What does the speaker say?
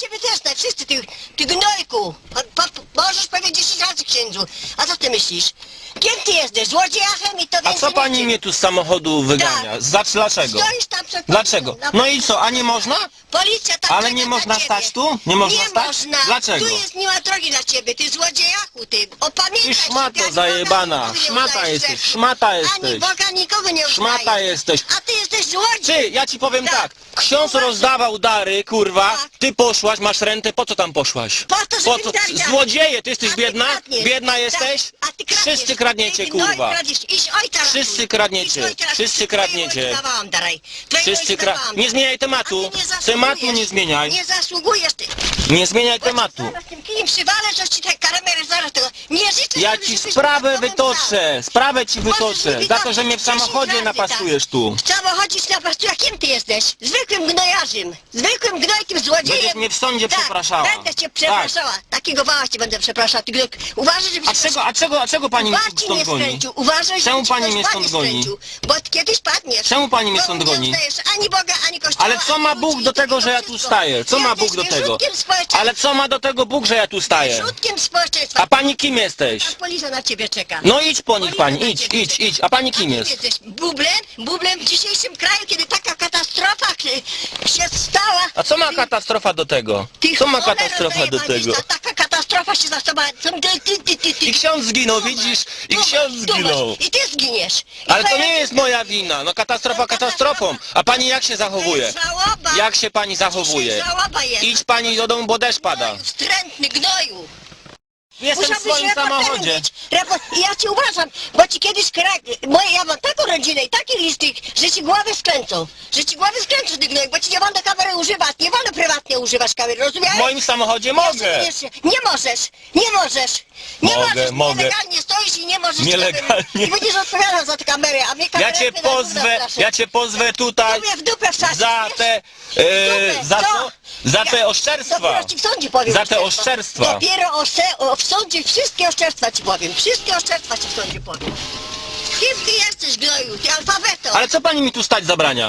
Ciebie też tak, wszyscy, ty, ty gnojku. Po, po, możesz powiedzieć 10 razy księdzu. A co ty myślisz? Kim ty jesteś? Złodziejachem i to A więcej co pani mnie tu z samochodu wygania? Tak. Za dlaczego? Stoisz tam przed Dlaczego? policją, No i co, a nie można? Policja tam Ale czeka nie na można ciebie. stać tu? Nie można stać? Można. Dlaczego? Tu jest, nie ma drogi dla ciebie, ty złodziejachu, ty. Się, szmato zajebana, szmata jesteś, szmata Ani jesteś. Boga nikogo nie Szmata jesteś. A ty jesteś złodziej. Ty, ja ci powiem Tak. tak, ksiądz rozdawał dary, kurwa, Tak. ty poszłaś, masz rentę, po co tam poszłaś? Po to, żeby mi dali dary. Złodzieje, ty jesteś A ty biedna? kradniesz. Biedna Tak. jesteś? A ty kradniesz. Wszyscy kradniecie, Ty gnoj kurwa. Ojca. Wszyscy kradniecie. Ojca. Wszyscy kradniecie. ojcu dawałam daraj. Twojej Wszyscy ojcu kra... dawałam Nie zmieniaj A tematu. ty nie zasługujesz. Tematu nie zmieniaj. Nie zasługujesz ty. Nie zmieniaj tematu. zaraz tym kijem przywalę, że ci te kamery zaraz tego... Nie życzę Ja ci sprawę wytoczę, sprawę ci wytoczę. Za to, że mnie w wytoczyć 10 samochodzie razy, napastujesz tu. Tak. W samochodzie napastujesz, a kim ty jesteś? Zwykłym gnojarzem. Zwykłym gnojkiem, złodziejem. Będziesz mnie w sądzie tak, przepraszała. będę cię przepraszała. Takiego wała cię będę przepraszała. Ty gnojek. Uważaj, żebyś... A czego, a czego, a czego pani mnie stąd goni? skręcił. Uważaj, Czemu pani mnie stąd goni? Bo kiedyś padniesz. Czemu pani mnie stąd goni? ani Boga, ani Kościoła, Ale co ma Bóg do tego, że ja tu staję? Co ma Bóg do tego? Ale co ma do tego Bóg, że ja tu staję? Społeczeństwa. A pani kim jesteś? Policja na ciebie czeka. No idź po nich Policja pani, idź, ciebie idź, czeka. idź. A pani kim A jest? jesteś bublem? Bublem w dzisiejszym kraju, kiedy taka katastrofa y, się stała. A co ma katastrofa do tego? ty Co ma cholero katastrofa do tego? ta- Taka katastrofa się zastała. Ty, ty, ty, ty, ty. I ksiądz zginął, widzisz? I ksiądz zginął. I ty zginiesz. I Ale to twoja- nie jest moja wina. No katastrofa katastrofą. A pani jak się zachowuje? To jest żałoba. Jak się pani zachowuje? Dzisiaj żałoba jest. Idź pani do domu, bo deszcz pada. Wstrętny gnoju. Jestem w Musiałbyś swoim reporterem samochodzie. być. Repo- I ja ci uważam, bo ci kiedyś kra... Moje, ja mam taką rodzinę i taki listy, że ci głowy skręcą. Że ci głowy skręcą, ty gnoj, bo ci nie wolno kamery używać. Nie wolno prywatnie używać kamery, rozumiesz? W moim samochodzie mogę. Nie możesz, nie możesz. Nie Mogę, możesz, mogę. nielegalnie stoisz i nie możesz Nielegalnie. kamery- I będziesz odpowiadał za te kamery, a mnie Ja kamery cię pozwę, ja cię pozwę tutaj w dupę wsadzić, za wiesz? te, W e, dupę, za co? co? Za te oszczerstwa. Dopiero ci w sądzie powiem Za te oszczerstwa. Dopiero oszcze, o, w sądzie wszystkie oszczerstwa ci powiem. Wszystkie oszczerstwa ci w sądzie powiem. Kim ty jesteś, gnoju? Ty alfabeto. Ale co pani mi tu stać zabrania?